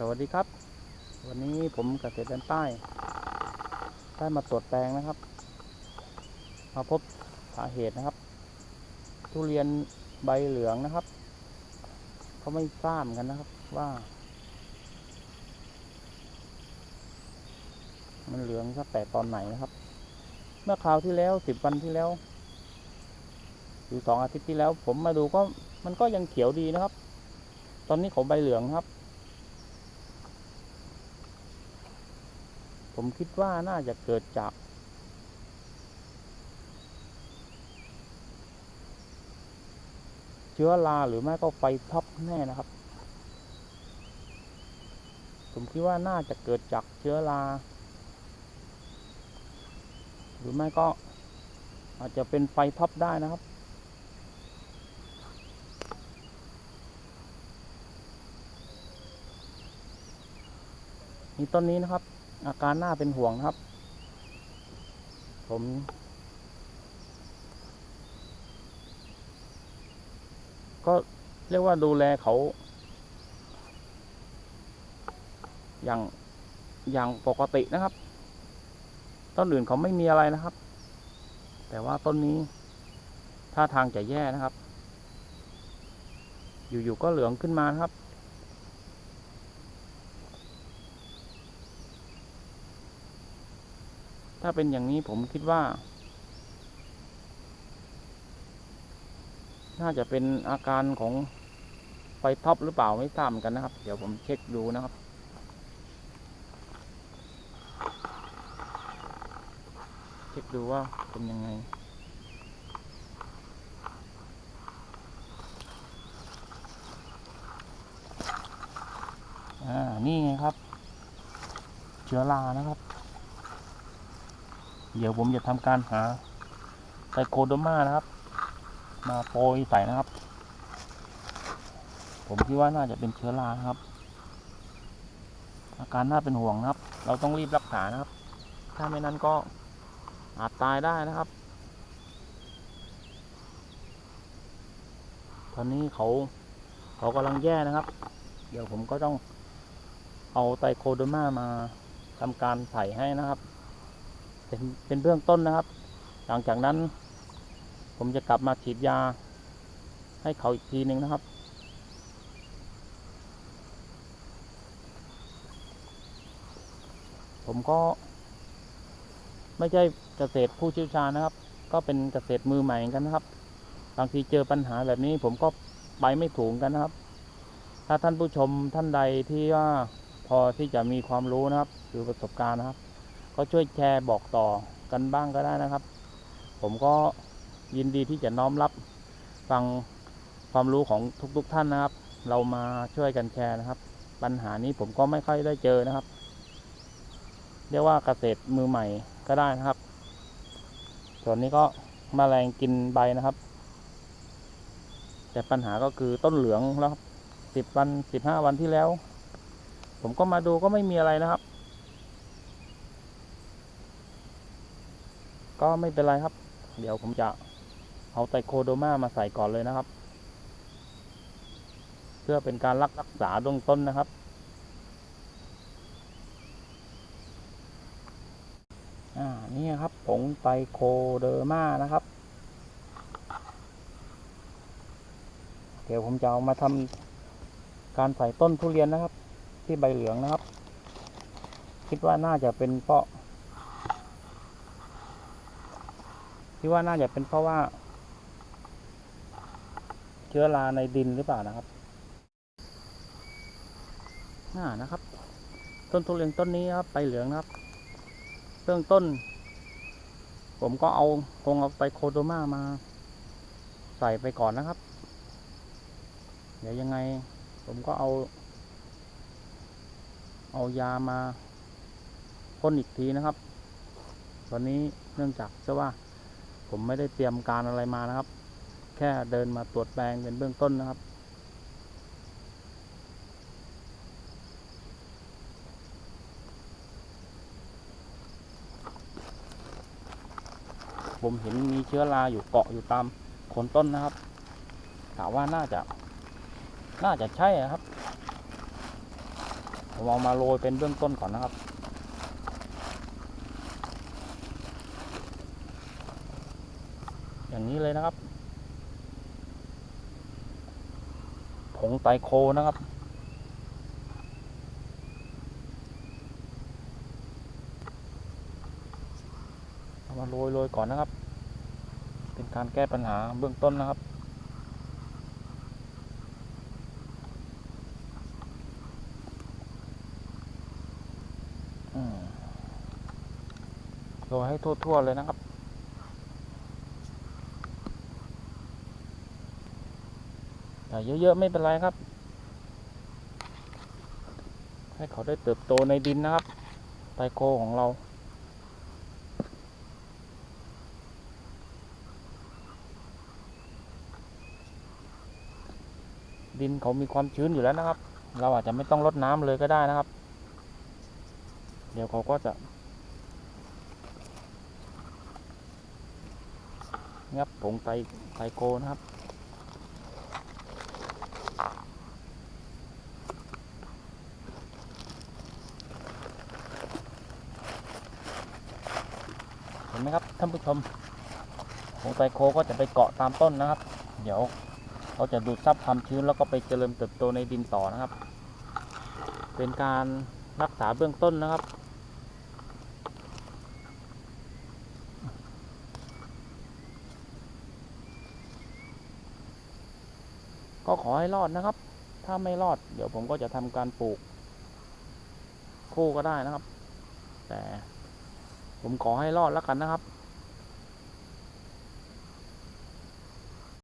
สวัสดีครับ วันนี้ผมเกษตรแดนใต้ ได้มาตรวจแปลงนะครับ มาพบสาเหตุนะครับ ทุเรียนใบเหลืองนะครับเขาไม่ทราบกันนะครับว่า มันเหลืองตั้งแต่ตอนไหนนะครับ เมื่อคราวที่แล้วสิบวันที่แล้วหรือสองอาทิตย์ที่แล้ว ผมมาดูก็มันก็ยังเขียวดีนะครับ ตอนนี้เขาใบเหลืองครับ ผมคิดว่าน่าจะเกิดจาก เชื้อราหรือไม่ก็ไฟท็อปแน่นะครับ ผมคิดว่าน่าจะเกิดจากเชื้อราหรือไม่ก็อาจจะเป็นไฟท็อปได้นะครับนี่ต้นนี้นะครับ อาการหน่าเป็นห่วงนะครับ ผม ก็เรียกว่าดูแลเขา อย่างอย่างปกตินะครับ ต้นอื่นเขาไม่มีอะไรนะครับ แต่ว่าต้นนี้ท่าทางจะแย่นะครับ อยู่ๆก็เหลืองขึ้นมานะครับ ถ้าเป็นอย่างนี้ผมคิดว่า น่าจะเป็นอาการของไฟท็อปหรือเปล่าไม่ทราบกันนะครับ เดี๋ยวผมเช็คดูนะครับเช็คดูว่าเป็นยังไงอ่านี่ไงครับ เชื้อรานะครับ เดี๋ยวผมจะทำการหาไซโคโดมานะครับ มาโปรยใส่นะครับ ผมคิดว่าน่าจะเป็นเชื้อรานะครับ อาการน่าเป็นห่วงนะครับ เราต้องรีบรักษานะครับ ถ้าไม่นั้นก็อาจตายได้นะครับ ตอนนี้เขาเขากำลังแย่นะครับ เดี๋ยวผมก็ต้องเอาไตโคโดมามาทำการใส่ให้นะครับ เป็นเป็นเบื้องต้นนะครับ หลังจากนั้น ผมจะกลับมาฉีดยา ให้เขาอีกทีหนึ่งนะครับ ผมก็ ไม่ใช่เกษตรผู้เชี่ยวชาญนะครับ ก็เป็นเกษตรมือใหม่เอนกันนะครับบางทีเจอปัญหาแบบนี้ผมก็ไปไม่ถูกกันนะครับ ถ้าท่านผู้ชมท่านใดที่ว่าพอที่จะมีความรู้นะครับ หรือประสบการณ์นะครับ ก็ช่วยแชร์บอกต่อกันบ้างก็ได้นะครับ ผมก็ยินดีที่จะน้อมรับฟังความรู้ของทุกๆทท่านนะครับ เรามาช่วยกันแชร์นะครับ ปัญหานี้ผมก็ไม่ค่อยได้เจอนะครับ เรียกว่าเกษตรมือใหม่ก็ได้นะครับ ส่วนนี้ก็มแมลงกินใบนะครับ แต่ปัญหาก็คือต้นเหลืองแล้วครับสิบวันสิบห้าวันที่แล้ว ผมก็มาดูก็ไม่มีอะไรนะครับ ก็ไม่เป็นไรครับ เดี๋ยวผมจะเอาไตโคโดมามาใส่ก่อนเลยนะครับ เพื่อเป็นการรักรักษาเบื้องต้นนะครับ อ่า นี่ครับผงไตโคเดอร์มานะครับ เดี๋ยวผมจะเอามาทำการใส่ต้นทุเรียนนะครับ ที่ใบเหลืองนะครับ คิดว่าน่าจะเป็นเพราะ คิดว่าน่าจะเป็นเพราะว่า เชื้อราในดินหรือเปล่านะครับน่านะครับ ต้นทุเรียนต้นนี้ครับใบเหลืองนะครับเบื้องต้น ผมก็เอาคงเอาไปโคโดมามา ใส่ไปก่อนนะครับ เดี๋ยวยังไง ผมก็เอา เอายามาพ่นอีกทีนะครับ ตอนนี้เนื่องจากเชื่อว่า ผมไม่ได้เตรียมการอะไรมานะครับ แค่เดินมาตรวจแปลงเป็นเบื้องต้นนะครับ ผมเห็นมีเชื้อราอยู่เกาะอยู่ตามโคนต้นนะครับถามว่าน่าจะ น่าจะใช่ครับผมเอามาโรยเป็นเบื้องต้นก่อนนะครับ อย่างนี้เลยนะครับผงไตรโคนะครับ เอามาโรยโรยก่อนนะครับ เป็นการแก้ปัญหาเบื้องต้นนะครับ โรยให้ทั่ว ๆ เลยนะครับ แต่ เยอะๆไม่เป็นไรครับ ให้เขาได้เติบโตในดินนะครับไตโคของเราดินเขามีความชื้นอยู่แล้วนะครับ เราอาจจะไม่ต้องรดน้ำเลยก็ได้นะครับ เดี๋ยวเขาก็จะงับผงไตไตโคนะครับ เห็นไหมครับท่านผู้ชมผงไตโคก็จะไปเกาะตามต้นนะครับ เดี๋ยวเขาจะดูดซับความชื้นแล้วก็ไปเจริญเติบโตในดินต่อนะครับ เป็นการรักษาเบื้องต้นนะครับ ก็ขอให้รอดนะครับ ถ้าไม่รอด เดี๋ยวผมก็จะทำการปลูก คู่ก็ได้นะครับ แต่ ผมขอให้รอดแล้วกันนะครับ